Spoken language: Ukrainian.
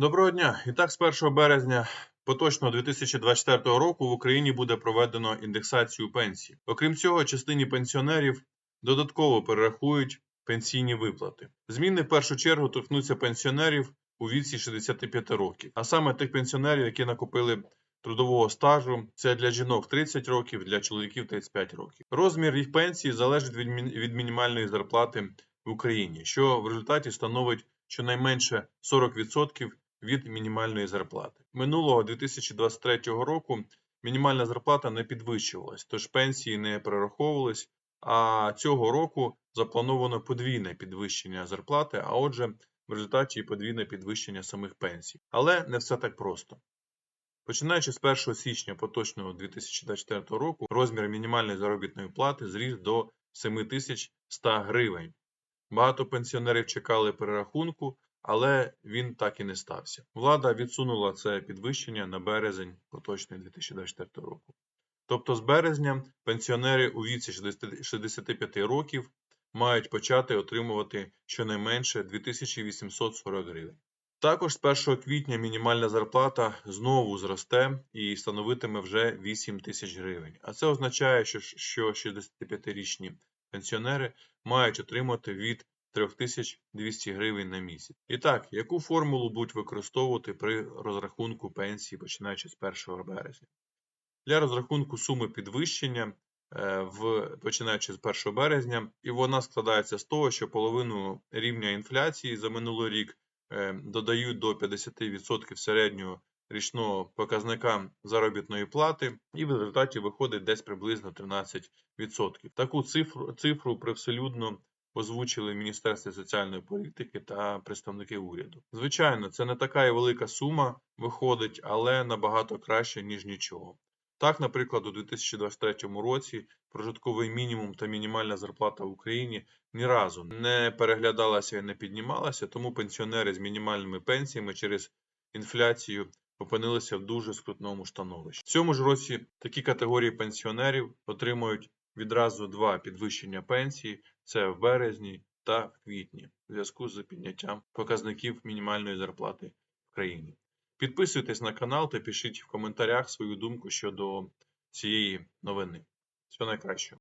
Доброго дня! І так, з 1 березня поточного 2024 року в Україні буде проведено індексацію пенсій. Окрім цього, частині пенсіонерів додатково перерахують пенсійні виплати. Зміни в першу чергу торкнуться пенсіонерів у віці 65 років, а саме тих пенсіонерів, які накопили трудового стажу. Це для жінок 30 років, для чоловіків 35 років. Розмір їх пенсії залежить від мін- від мінімальної зарплати в Україні, що в результаті становить щонайменше 40% від мінімальної зарплати. Минулого 2023 року мінімальна зарплата не підвищувалась, тож пенсії не перераховувались. А цього року заплановано подвійне підвищення зарплати, а отже, в результаті і подвійне підвищення самих пенсій. Але не все так просто. Починаючи з 1 січня поточного 2024 року, розмір мінімальної заробітної плати зріс до 7100 гривень. Багато пенсіонерів чекали перерахунку, але він так і не стався. Влада відсунула це підвищення на березень поточний 2024 року. Тобто з березня пенсіонери у віці 65 років мають почати отримувати щонайменше 2840 гривень. Також з 1 квітня мінімальна зарплата знову зросте і становитиме вже 8 тисяч гривень. А це означає, що, що 65-річні пенсіонери мають отримати від 3200 гривень на місяць. І так, яку формулу будуть використовувати при розрахунку пенсії, починаючи з 1 березня? Для розрахунку суми підвищення, е, в, починаючи з 1 березня, і вона складається з того, що половину рівня інфляції за минулий рік е, додають до 50% середнього річного показника заробітної плати, і в результаті виходить десь приблизно 13%. Таку цифру, цифру привселюдно озвучили Міністерство соціальної політики та представники уряду. Звичайно, це не така і велика сума виходить, але набагато краще, ніж нічого. Так, наприклад, у 2023 році прожитковий мінімум та мінімальна зарплата в Україні ні разу не переглядалася і не піднімалася, тому пенсіонери з мінімальними пенсіями через інфляцію опинилися в дуже скрутному становищі. В цьому ж році такі категорії пенсіонерів отримують відразу два підвищення пенсії: це в березні та в квітні, в зв'язку з підняттям показників мінімальної зарплати в країні. Підписуйтесь на канал та пишіть в коментарях свою думку щодо цієї новини. Всього найкращого.